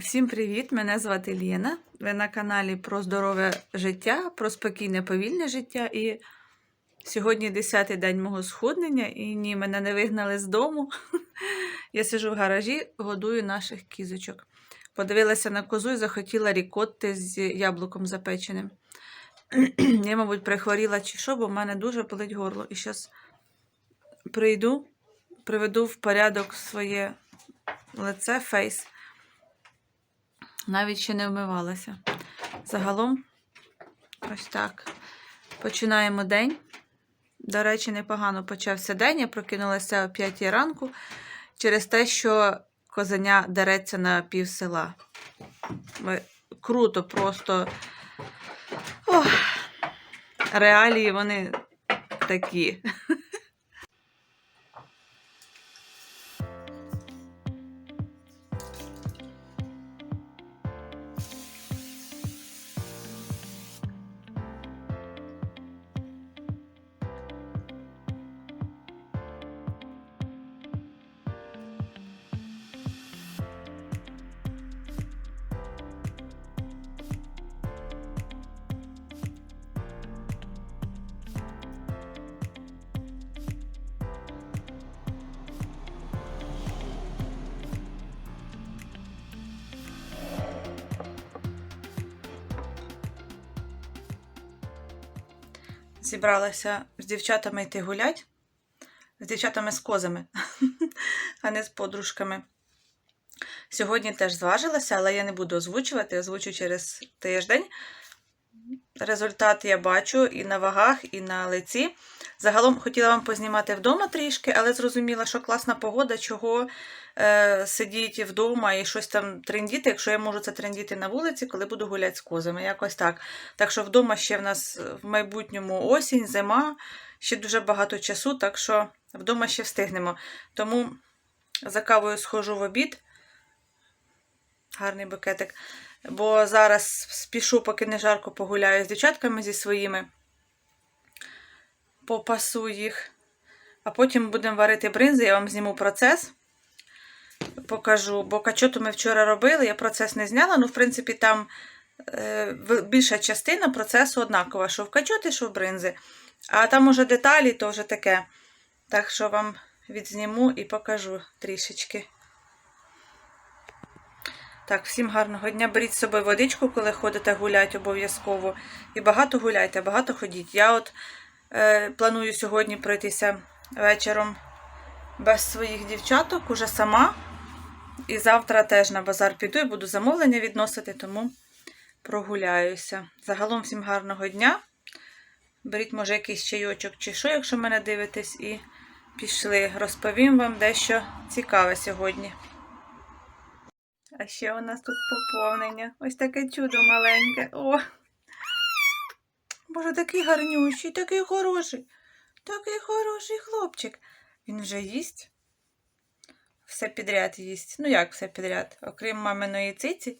Всім привіт! Мене звати Лєна. Ви на каналі про здорове життя, про спокійне повільне життя. І сьогодні 10-й день мого схуднення, і ні, мене не вигнали з дому. Я сиджу в гаражі, годую наших кізочок. Подивилася на козу і захотіла рікотти з яблуком запеченим. Я, мабуть, прихворіла чи що, бо в мене дуже болить горло. І зараз прийду, приведу в порядок своє лице, фейс. Навіть ще не вмивалася. Загалом, ось так. Починаємо день. До речі, непогано почався день. Я прокинулася о 5 ранку через те, що козеня дереться на пів села. Круто, просто Ох, реалії вони такі. Зібралася з дівчатами йти гулять. З дівчатами з козами, а не з подружками. Сьогодні теж зважилася, але я не буду озвучувати, озвучу через тиждень. Результат я бачу і на вагах, і на лиці. Загалом хотіла вам познімати вдома трішки, але зрозуміла, що класна погода, чого е, сидіти вдома і щось там трендіти, якщо я можу це трендіти на вулиці, коли буду гуляти з козами. Якось так. Так що вдома ще в нас в майбутньому осінь, зима, ще дуже багато часу, так що вдома ще встигнемо. Тому за кавою схожу в обід. Гарний букетик. Бо зараз спішу, поки не жарко погуляю з дівчатками зі своїми. Попасу їх. А потім будемо варити бринзи, я вам зніму процес. Покажу, бо качоту ми вчора робили, я процес не зняла, ну, в принципі, там е, більша частина процесу однакова, що в качоти, що в бринзи. А там уже деталі, то вже таке. Так що вам відзніму і покажу трішечки. Так, всім гарного дня. Беріть з собою водичку, коли ходите гуляти обов'язково. І багато гуляйте, багато ходіть. Я от планую сьогодні пройтися вечором без своїх дівчаток, уже сама. І завтра теж на базар піду і буду замовлення відносити, тому прогуляюся. Загалом всім гарного дня. Беріть, може, якийсь чайочок чи що, якщо мене дивитесь, і пішли. Розповім вам дещо цікаве сьогодні. А ще у нас тут поповнення. Ось таке чудо маленьке. О! Боже, такий гарнющий, такий хороший. Такий хороший хлопчик. Він вже їсть. Все підряд їсть. Ну як все підряд? Окрім маминої циці.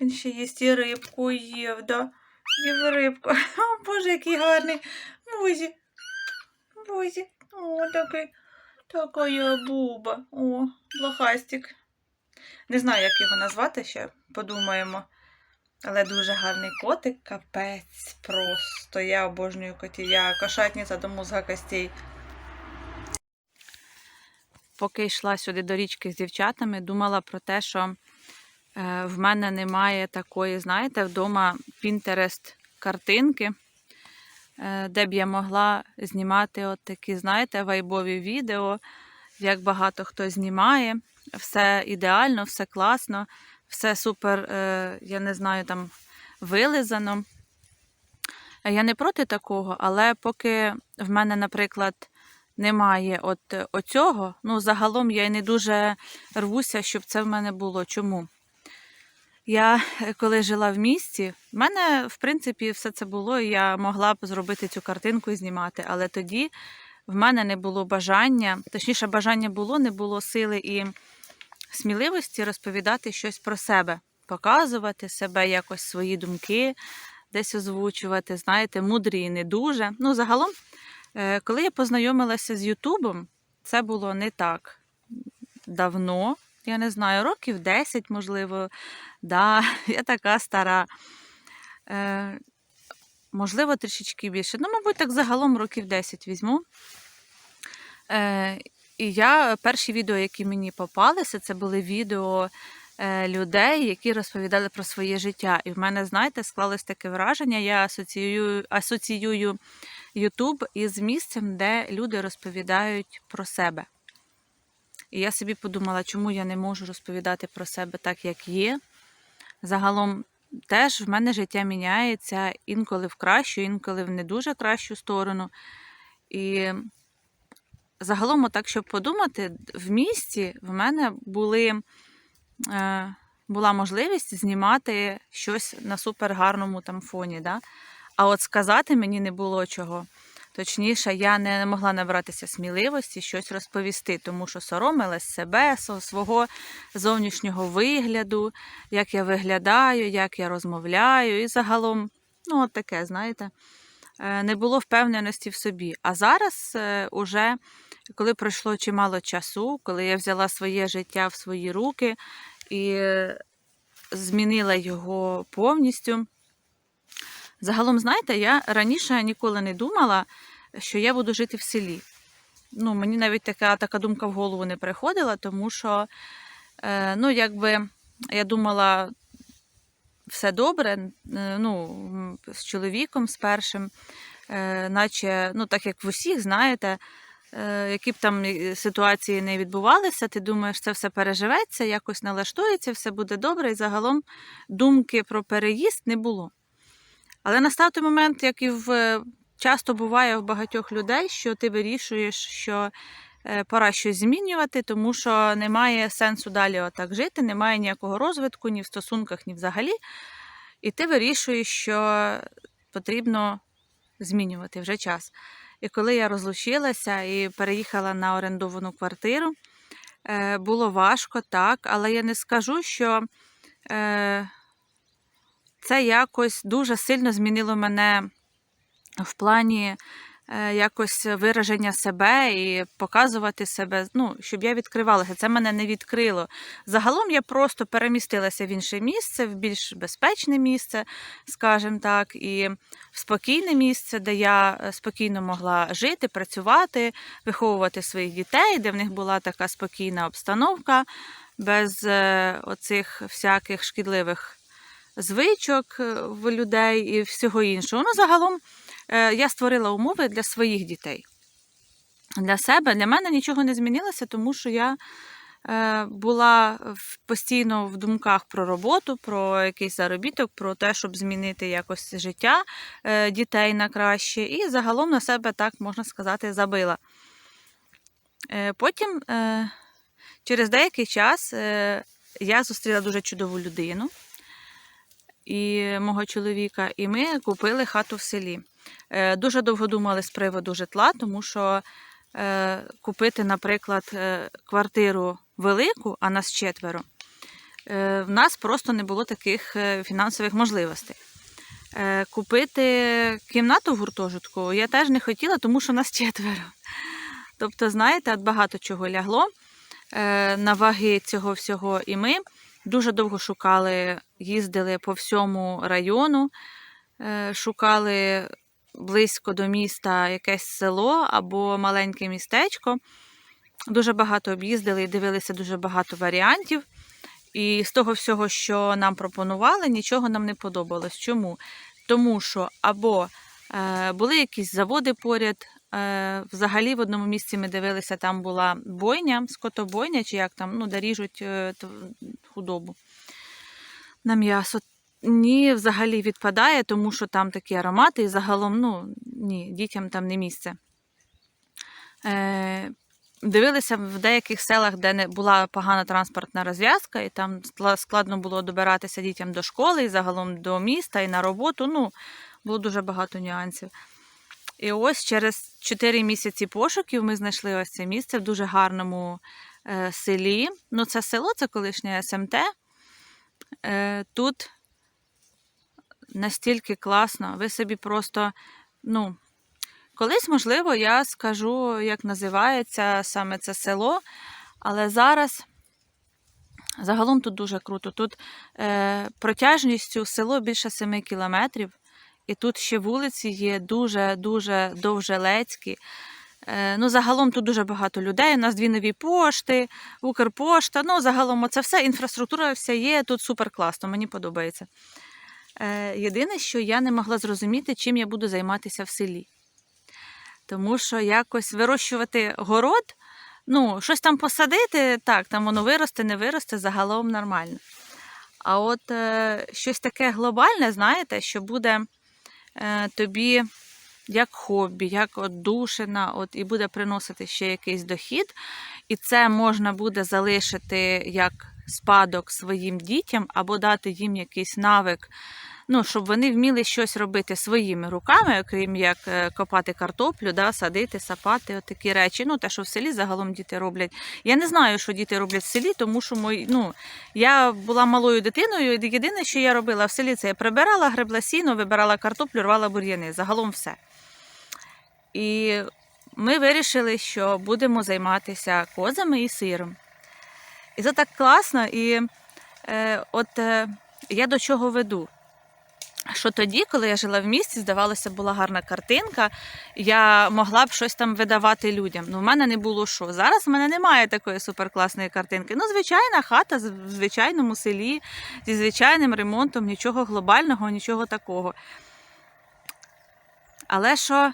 Він ще їсть і рибку їв, да? Їв рибку. О, Боже, який гарний. Бузі. Бузі. О, такий. Така буба. О, блохастик. Не знаю, як його назвати ще, подумаємо. Але дуже гарний котик, капець просто. Я обожнюю котів. Я кошатниця до мозга костей. Поки йшла сюди до річки з дівчатами, думала про те, що е, в мене немає такої, знаєте, вдома Pinterest картинки, е, де б я могла знімати от такі, знаєте, вайбові відео, як багато хто знімає. Все ідеально, все класно, все супер, е, я не знаю, там вилизано. Е, Я не проти такого, але поки в мене, наприклад, немає от е, оцього, ну, загалом я й не дуже рвуся, щоб це в мене було. Чому? Я коли жила в місті, в мене, в принципі, все це було, і я могла б зробити цю картинку і знімати. Але тоді в мене не було бажання, точніше, бажання було, не було сили і сміливості розповідати щось про себе, показувати себе, якось свої думки десь озвучувати, знаєте, мудрі і не дуже. Ну, загалом, е, коли я познайомилася з Ютубом, це було не так давно. я не знаю, років 10, можливо. Да, я така стара. Е, можливо, трішечки більше. Ну, мабуть, так загалом років 10 візьму. Е, і я перші відео, які мені попалися, це були відео е, людей, які розповідали про своє життя. І в мене, знаєте, склалось таке враження. Я асоціюю, асоціюю YouTube із місцем, де люди розповідають про себе. І я собі подумала, чому я не можу розповідати про себе так, як є. Загалом теж в мене життя міняється інколи в кращу, інколи в не дуже кращу сторону. І загалом, так, щоб подумати, в місті в мене були, е, була можливість знімати щось на супергарному там фоні. Да? А от сказати мені не було чого. Точніше, я не могла набратися сміливості щось розповісти, тому що соромилась себе, свого зовнішнього вигляду, як я виглядаю, як я розмовляю, і загалом, ну, от таке, знаєте, не було впевненості в собі. А зараз, е, уже, коли пройшло чимало часу, коли я взяла своє життя в свої руки і е, змінила його повністю. Загалом, знаєте, я раніше ніколи не думала, що я буду жити в селі. Ну, мені навіть така, така думка в голову не приходила, тому що, е, ну, якби я думала, все добре, е, ну, з чоловіком, з першим, е, наче, ну, так як в усіх, знаєте, е, які б там ситуації не відбувалися, ти думаєш, це все переживеться, якось налаштується, все буде добре, і загалом думки про переїзд не було. Але настав той момент, як і в часто буває в багатьох людей, що ти вирішуєш, що пора щось змінювати, тому що немає сенсу далі отак жити, немає ніякого розвитку ні в стосунках, ні взагалі. І ти вирішуєш, що потрібно змінювати вже час. І коли я розлучилася і переїхала на орендовану квартиру, е, було важко, так, але я не скажу, що е, це якось дуже сильно змінило мене в плані е, якось вираження себе і показувати себе, ну, щоб я відкривалася. Це мене не відкрило. Загалом я просто перемістилася в інше місце, в більш безпечне місце, скажімо так, і в спокійне місце, де я е, спокійно могла жити, працювати, виховувати своїх дітей, де в них була така спокійна обстановка, без е, оцих всяких шкідливих звичок е, в людей і всього іншого. Ну, загалом е, я створила умови для своїх дітей. Для себе, для мене нічого не змінилося, тому що я е, була постійно в думках про роботу, про якийсь заробіток, про те, щоб змінити якось життя е, дітей на краще. І загалом на себе, так можна сказати, забила. Е, Потім, е, через деякий час, е, я зустріла дуже чудову людину і мого чоловіка, і ми купили хату в селі. Е, Дуже довго думали з приводу житла, тому що е, купити, наприклад, е, квартиру велику, а нас четверо, в нас просто не було таких фінансових можливостей. Купити кімнату в гуртожитку я теж не хотіла, тому що нас четверо. Тобто, знаєте, багато чого лягло на ваги цього всього. І ми дуже довго шукали, їздили по всьому району, шукали близько до міста якесь село або маленьке містечко. Дуже багато об'їздили і дивилися дуже багато варіантів. І з того всього, що нам пропонували, нічого нам не подобалось. Чому? Тому що або е, були якісь заводи поряд. Е, взагалі в одному місці ми дивилися, там була бойня, скотобойня, чи як там, ну, де ріжуть е, худобу на м'ясо. Ні, взагалі відпадає, тому що там такі аромати, і загалом, ну, ні, дітям там не місце. Е, дивилися в деяких селах, де не була погана транспортна розв'язка, і там складно було добиратися дітям до школи, і загалом до міста, і на роботу. Ну, було дуже багато нюансів. І ось через 4 місяці пошуків ми знайшли ось це місце в дуже гарному е, селі. Ну, це село, це колишнє СМТ. Е, тут настільки класно, ви собі просто, ну, колись, можливо, я скажу, як називається саме це село, але зараз Загалом тут дуже круто. Тут е, протяжністю село більше 7 кілометрів, і тут ще вулиці є дуже-дуже довжелецькі. Е, ну, загалом тут дуже багато людей. У нас дві нові пошти, Укрпошта. Ну, загалом це все, інфраструктура вся є, тут супер класно, мені подобається. Е, єдине, що я не могла зрозуміти, чим я буду займатися в селі. Тому що якось вирощувати город, ну, щось там посадити, так, там воно виросте, не виросте, загалом нормально. А от е, щось таке глобальне, знаєте, що буде е, тобі як хобі, як от душина, от, і буде приносити ще якийсь дохід. І це можна буде залишити як спадок своїм дітям або дати їм якийсь навик, ну, щоб вони вміли щось робити своїми руками, окрім як е, копати картоплю, да, садити, сапати, от такі речі. Ну, те, що в селі загалом діти роблять. Я не знаю, що діти роблять в селі, тому що мої, ну, я була малою дитиною, і єдине, що я робила в селі, це я прибирала, гребла сіно, вибирала картоплю, рвала бур'яни. Загалом все. І ми вирішили, що будемо займатися козами і сиром. І це так класно. І е, от е, я до чого веду. Що тоді, коли я жила в місті, здавалося, була гарна картинка, я могла б щось там видавати людям. Ну, в мене не було що. Зараз в мене немає такої суперкласної картинки. Ну, звичайна хата в звичайному селі, зі звичайним ремонтом, нічого глобального, нічого такого. Але що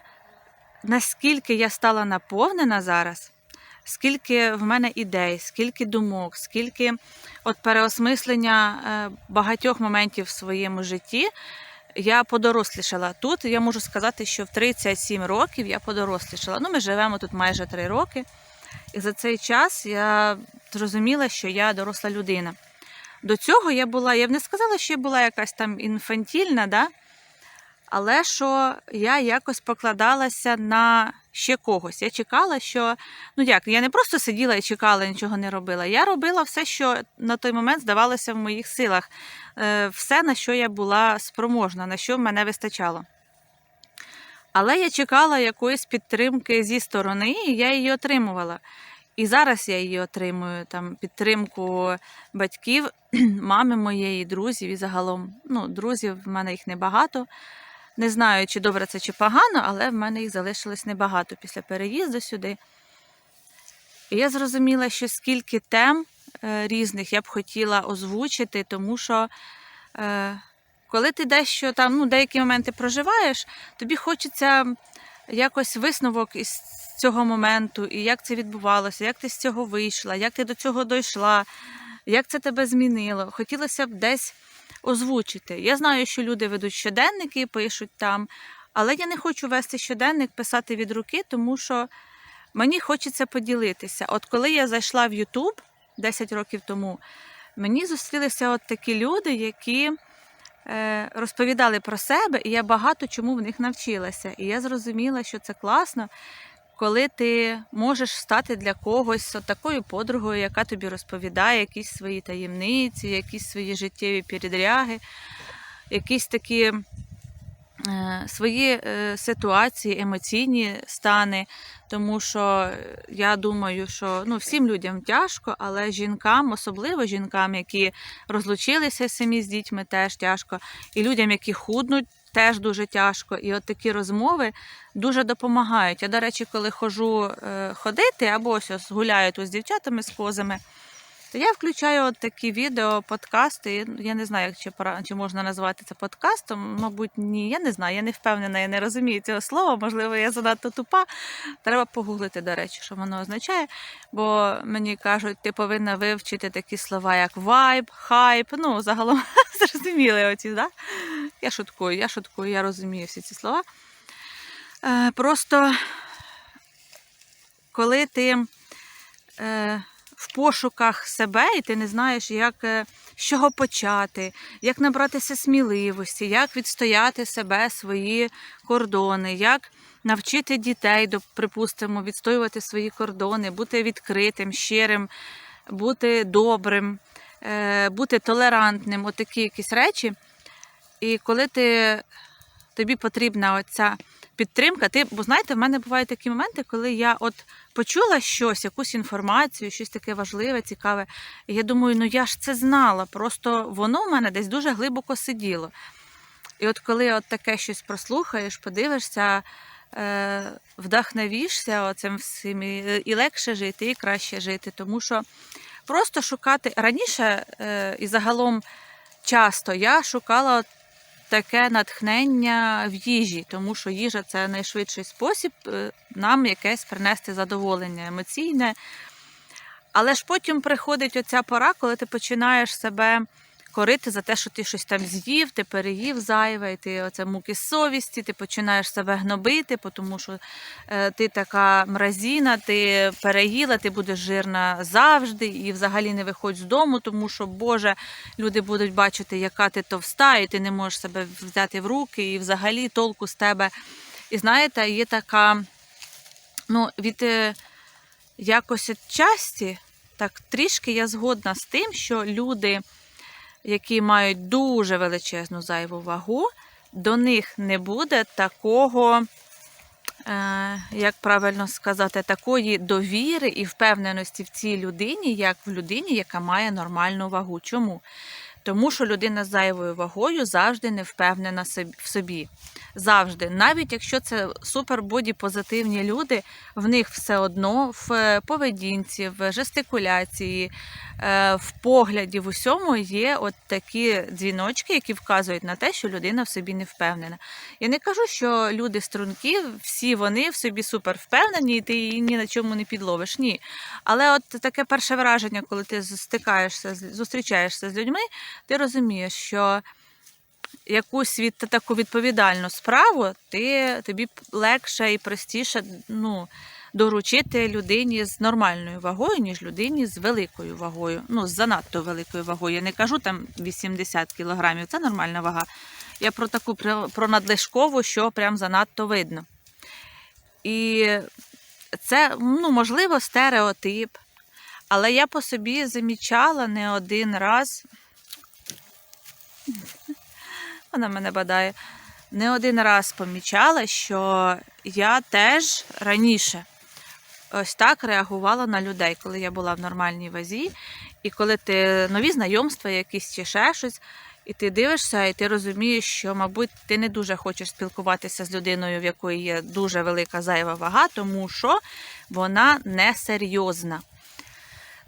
наскільки я стала наповнена зараз, скільки в мене ідей, скільки думок, скільки от переосмислення е, багатьох моментів в своєму житті, я подорослішала. Тут я можу сказати, що в 37 років я подорослішала. Ну, ми живемо тут майже 3 роки. І за цей час я зрозуміла, що я доросла людина. До цього я була, я б не сказала, що я була якась там інфантільна, да? але що я якось покладалася на ще когось. Я чекала, що ну як, я не просто сиділа і чекала, нічого не робила. Я робила все, що на той момент здавалося в моїх силах, Е, все, на що я була спроможна, на що мене вистачало. Але я чекала якоїсь підтримки зі сторони, і я її отримувала. І зараз я її отримую там підтримку батьків, мами моєї, друзів і загалом. Ну, друзів в мене їх небагато. Не знаю, чи добре це чи погано, але в мене їх залишилось небагато після переїзду сюди. І я зрозуміла, що скільки тем е, різних я б хотіла озвучити, тому що е, коли ти дещо там, ну, деякі моменти проживаєш, тобі хочеться якось висновок із цього моменту, і як це відбувалося, як ти з цього вийшла, як ти до цього дійшла, як це тебе змінило. Хотілося б десь озвучити. Я знаю, що люди ведуть щоденники пишуть там, але я не хочу вести щоденник, писати від руки, тому що мені хочеться поділитися. От коли я зайшла в YouTube 10 років тому, мені зустрілися от такі люди, які е, розповідали про себе, і я багато чому в них навчилася. І я зрозуміла, що це класно, коли ти можеш стати для когось такою подругою, яка тобі розповідає якісь свої таємниці, якісь свої життєві передряги, якісь такі е, свої е, ситуації, емоційні стани. Тому що е, я думаю, що ну, всім людям тяжко, але жінкам, особливо жінкам, які розлучилися самі з дітьми, теж тяжко. І людям, які худнуть, теж дуже тяжко. І от такі розмови дуже допомагають. Я, до речі, коли ходжу е, ходити або ось ось гуляю тут з дівчатами, з козами, то я включаю от такі відео, подкасти. Я не знаю, чи, чи можна назвати це подкастом. Мабуть, ні. Я не знаю, я не впевнена, я не розумію цього слова. Можливо, я занадто тупа. Треба погуглити, до речі, що воно означає. Бо мені кажуть, ти повинна вивчити такі слова, як вайб, хайп. Ну, загалом зрозуміли оці, да? Я шуткую, я шуткую, я розумію всі ці слова. Е, просто коли ти е, в пошуках себе, і ти не знаєш, як, е, з чого почати, як набратися сміливості, як відстояти себе, свої кордони, як навчити дітей, припустимо, відстоювати свої кордони, бути відкритим, щирим, бути добрим, е, бути толерантним, отакі якісь речі. І коли ти, тобі потрібна оця підтримка. Ти, бо знаєте, в мене бувають такі моменти, коли я от почула щось, якусь інформацію, щось таке важливе, цікаве. І я думаю, ну я ж це знала, просто воно в мене десь дуже глибоко сиділо. І от коли от таке щось прослухаєш, подивишся, е, вдохновішся оцим всім, і, і легше жити, і краще жити. Тому що просто шукати раніше е, і загалом часто я шукала таке натхнення в їжі, тому що їжа це найшвидший спосіб е, нам якесь принести задоволення емоційне. Але ж потім приходить оця пора, коли ти починаєш себе корити за те, що ти щось там з'їв, ти переїв зайве, і ти оце муки совісті, ти починаєш себе гнобити, тому що е, ти така мразіна, ти переїла, ти будеш жирна завжди і взагалі не виходь з дому, тому що, Боже, люди будуть бачити, яка ти товста, і ти не можеш себе взяти в руки, і взагалі толку з тебе. І знаєте, є така, ну, від е, якось часті, так трішки я згодна з тим, що люди які мають дуже величезну зайву вагу, до них не буде такого, е, як правильно сказати, такої довіри і впевненості в цій людині, як в людині, яка має нормальну вагу. Чому? Тому що людина з зайвою вагою завжди не впевнена в собі. Завжди, навіть якщо це супербоді позитивні люди, в них все одно в поведінці, в жестикуляції, е, в погляді, в усьому є от такі дзвіночки, які вказують на те, що людина в собі не впевнена. Я не кажу, що люди струнки, всі вони в собі супер впевнені, і ти її ні на чому не підловиш. Ні. Але от таке перше враження, коли ти стикаєшся, зустрічаєшся з людьми, ти розумієш, що якусь від таку відповідальну справу, ти, тобі легше і простіше ну, доручити людині з нормальною вагою, ніж людині з великою вагою. Ну, з занадто великою вагою. Я не кажу там 80 кілограмів, це нормальна вага. Я про таку про надлишкову, що прям занадто видно. І це, ну, можливо, стереотип. Але я по собі замічала не один раз. Вона мене бадає. Не один раз помічала, що я теж раніше ось так реагувала на людей, коли я була в нормальній вазі, і коли ти нові знайомства, якісь чи ще щось, і ти дивишся, і ти розумієш, що, мабуть, ти не дуже хочеш спілкуватися з людиною, в якої є дуже велика зайва вага, тому що вона несерйозна.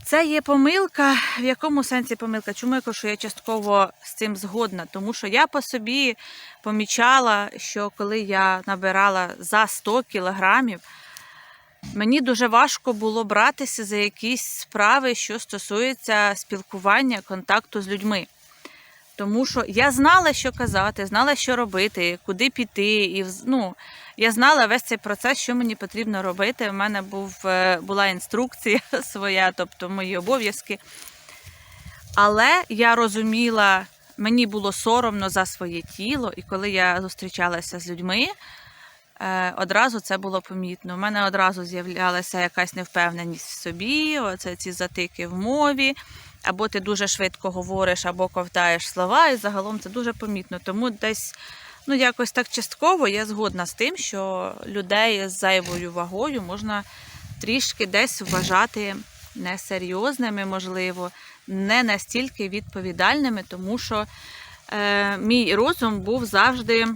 Це є помилка. В якому сенсі помилка? Чому я кажу, що я частково з цим згодна? Тому що я по собі помічала, що коли я набирала за 100 кілограмів, мені дуже важко було братися за якісь справи, що стосуються спілкування, контакту з людьми. Тому що я знала, що казати, знала, що робити, куди піти. І ну, я знала весь цей процес, що мені потрібно робити. У мене був, е, була інструкція своя, тобто мої обов'язки. Але я розуміла, мені було соромно за своє тіло, і коли я зустрічалася з людьми, е, одразу це було помітно. У мене одразу з'являлася якась невпевненість в собі, оце ці затики в мові або ти дуже швидко говориш, або ковтаєш слова, і загалом це дуже помітно. Тому десь ну, якось так частково я згодна з тим, що людей з зайвою вагою можна трішки десь вважати несерйозними, можливо, не настільки відповідальними, тому що е, мій розум був завжди.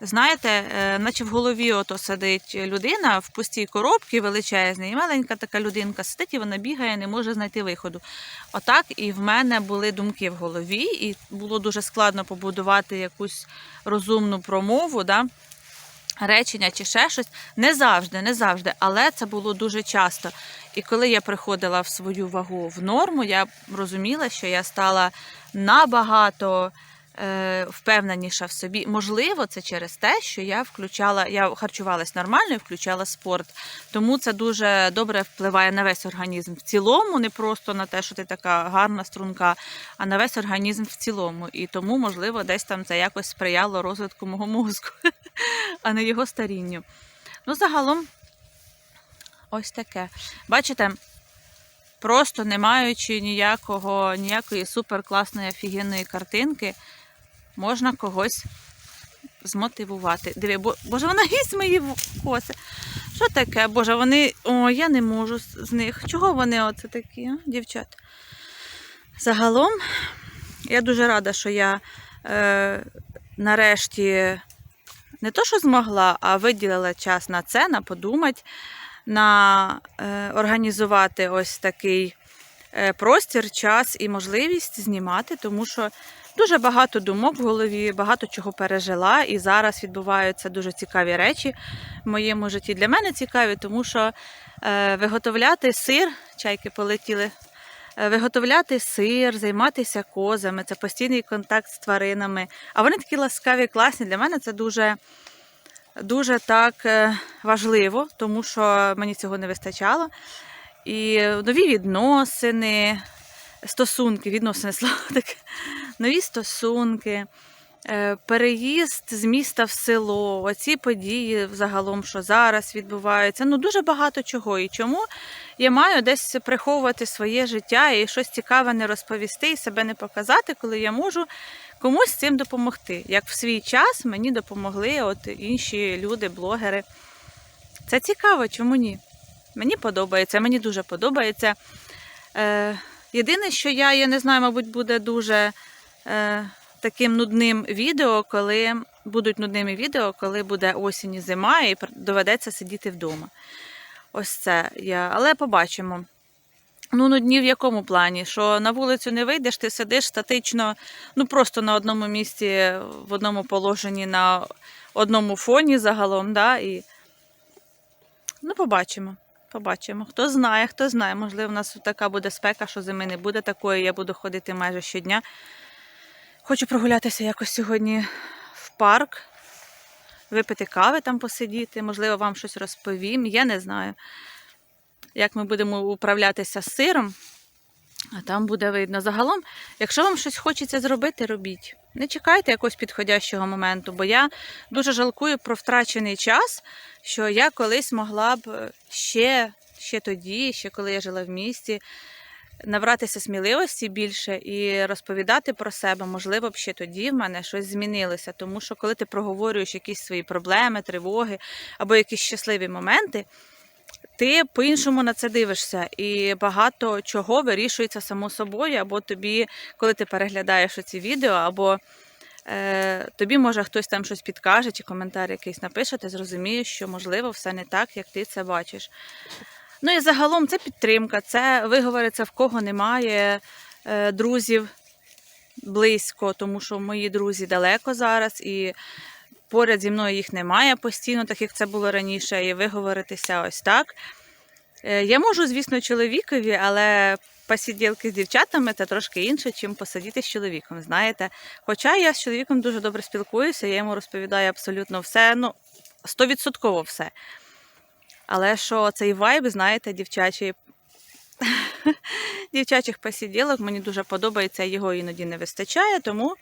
Знаєте, е, наче в голові ото сидить людина в пустій коробці величезній, і маленька така людинка сидить, і вона бігає, не може знайти виходу. Отак і в мене були думки в голові, і було дуже складно побудувати якусь розумну промову, да? речення чи ще щось. Не завжди, не завжди, але це було дуже часто. І коли я приходила в свою вагу в норму, я розуміла, що я стала набагато. Е, впевненіша в собі. Можливо, це через те, що я включала, я харчувалась нормально і включала спорт. Тому це дуже добре впливає на весь організм в цілому, не просто на те, що ти така гарна струнка, а на весь організм в цілому. І тому, можливо, десь там це якось сприяло розвитку мого мозку, а не його старінню. Ну, загалом, ось таке. Бачите? Просто не маючи ніякого, ніякої суперкласної офігенної картинки, можна когось змотивувати. Диви, бо, боже, вона їсть мої коси. Що таке? Боже, вони. О, я не можу з, них. Чого вони оце такі, дівчат? Загалом, я дуже рада, що я е, нарешті не то, що змогла, а виділила час на це, на подумати, на е, організувати ось такий е, простір, час і можливість знімати, тому що дуже багато думок в голові, багато чого пережила, і зараз відбуваються дуже цікаві речі в моєму житті. Для мене цікаві, тому що е, виготовляти сир, чайки полетіли. е, Виготовляти сир, займатися козами, це постійний контакт з тваринами. А вони такі ласкаві, класні. Для мене це дуже, дуже так е, важливо, тому що мені цього не вистачало. І нові відносини, стосунки, відносини слово таке, нові стосунки, е, переїзд з міста в село, оці події взагалом, що зараз відбуваються. Ну, дуже багато чого. І чому я маю десь приховувати своє життя і щось цікаве не розповісти і себе не показати, коли я можу комусь цим допомогти. Як в свій час мені допомогли от інші люди, блогери. Це цікаво, чому ні? Мені подобається, мені дуже подобається. Е, єдине, що я, я не знаю, мабуть, буде дуже таким нудним відео, коли будуть нудними відео, коли буде осінь і зима, і доведеться сидіти вдома. Ось це я. Але побачимо. Ну, нудні в якому плані? Що на вулицю не вийдеш, ти сидиш статично, ну просто на одному місці, в одному положенні, на одному фоні загалом, да, і ну, побачимо. Побачимо. Хто знає, хто знає. Можливо, у нас така буде спека, що зими не буде такої. Я буду ходити майже щодня. Хочу прогулятися якось сьогодні в парк, випити кави там посидіти. Можливо, вам щось розповім. Я не знаю, як ми будемо управлятися з сиром. А там буде видно. Загалом, якщо вам щось хочеться зробити, робіть. Не чекайте якогось підходящого моменту, бо я дуже жалкую про втрачений час, що я колись могла б ще, ще тоді, ще коли я жила в місті, набратися сміливості більше і розповідати про себе. Можливо, б ще тоді в мене щось змінилося. Тому що коли ти проговорюєш якісь свої проблеми, тривоги або якісь щасливі моменти, ти по-іншому на це дивишся, і багато чого вирішується само собою, або тобі, коли ти переглядаєш ці відео, або е, тобі може хтось там щось підкаже, чи коментар якийсь напише, ти зрозумієш, що можливо все не так, як ти це бачиш. Ну і загалом це підтримка, це виговориться в кого немає е, друзів близько, тому що мої друзі далеко зараз, і поряд зі мною їх немає постійно, так як це було раніше, і виговоритися ось так. Е, Я можу, звісно, чоловікові, але посиділки з дівчатами це трошки інше, чим посидіти з чоловіком, знаєте. Хоча я з чоловіком дуже добре спілкуюся, я йому розповідаю абсолютно все, ну, стовідсотково все. Але що цей вайб, знаєте, дівчачий, дівчачих посиділок мені дуже подобається, його іноді не вистачає, тому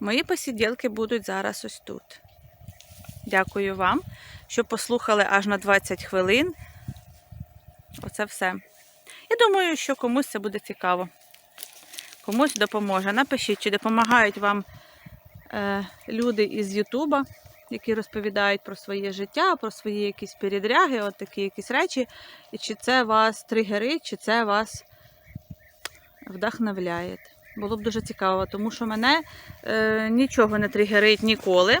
мої посиділки будуть зараз ось тут. Дякую вам, що послухали аж на 20 хвилин. Оце все. Я думаю, що комусь це буде цікаво. Комусь допоможе. Напишіть, чи допомагають вам е, люди із Ютуба, які розповідають про своє життя, про свої якісь передряги, от такі якісь речі. І чи це вас тригерить, чи це вас вдохновляє. Було б дуже цікаво, тому що мене е, нічого не тригерить ніколи.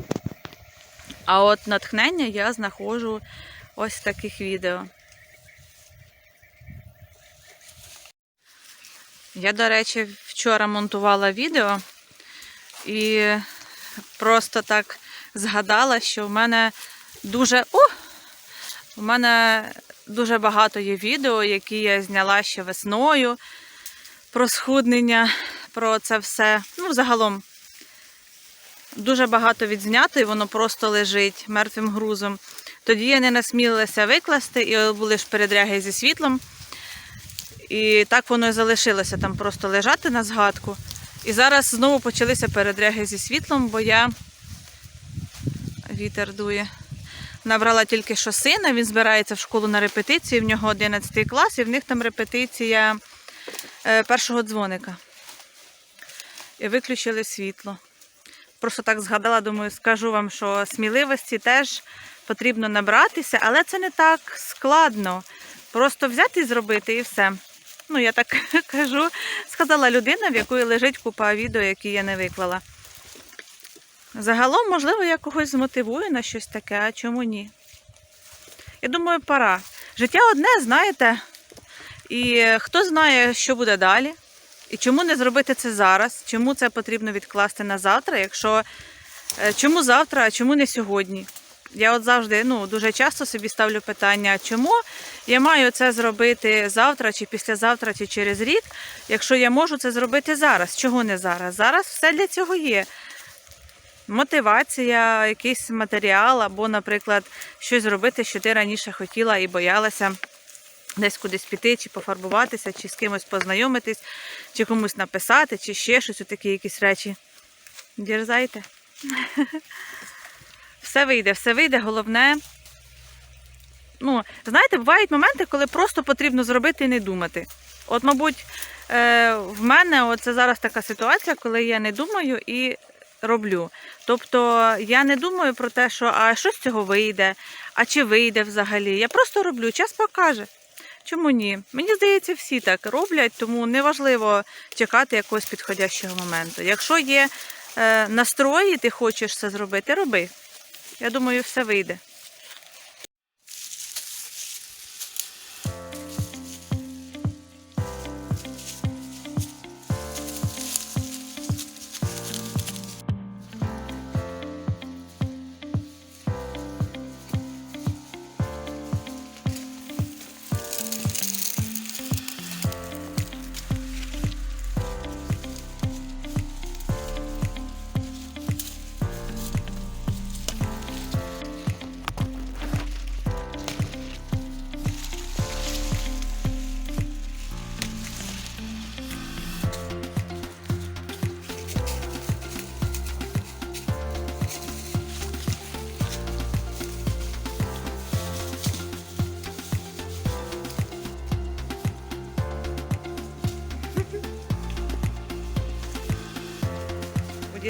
А от натхнення я знаходжу ось в таких відео. Я, до речі, вчора монтувала відео і просто так згадала, що в мене дуже. О! У мене дуже багато є відео, які я зняла ще весною про схуднення, про це все. Ну, загалом дуже багато відзнято, і воно просто лежить мертвим грузом. Тоді я не насмілилася викласти, і були ж передряги зі світлом. І так воно і залишилося там просто лежати на згадку. І зараз знову почалися передряги зі світлом, бо я вітер дує. Набрала тільки що сина, він збирається в школу на репетиції, в нього 11 клас, і в них там репетиція е, першого дзвоника. І виключили світло. Просто так згадала, думаю, скажу вам, що сміливості теж потрібно набратися, але це не так складно. Просто взяти і зробити і все. Ну, я так кажу, сказала людина, в якої лежить купа відео, які я не виклала. Загалом, можливо, я когось змотивую на щось таке, а чому ні? Я думаю, пора. Життя одне, знаєте, і хто знає, що буде далі, і чому не зробити це зараз, чому це потрібно відкласти на завтра, якщо е, чому завтра, а чому не сьогодні? Я от завжди ну, дуже часто собі ставлю питання, чому я маю це зробити завтра, чи післязавтра, чи через рік, якщо я можу це зробити зараз. Чого не зараз? Зараз все для цього є. Мотивація, якийсь матеріал, або, наприклад, щось зробити, що ти раніше хотіла і боялася десь кудись піти, чи пофарбуватися, чи з кимось познайомитись, чи комусь написати, чи ще щось, такі якісь речі. Дірзайте. Все вийде, все вийде, головне. Ну, знаєте, бувають моменти, коли просто потрібно зробити і не думати. От, мабуть, е, в мене це зараз така ситуація, коли я не думаю і роблю. Тобто я не думаю про те, що а що з цього вийде, а чи вийде взагалі. Я просто роблю, час покаже. Чому ні? Мені здається, всі так роблять, тому неважливо чекати якогось підходящого моменту. Якщо є е, настрої, ти хочеш це зробити, роби. Я думаю, все вийде.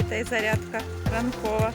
Дітей зарядка ранкова.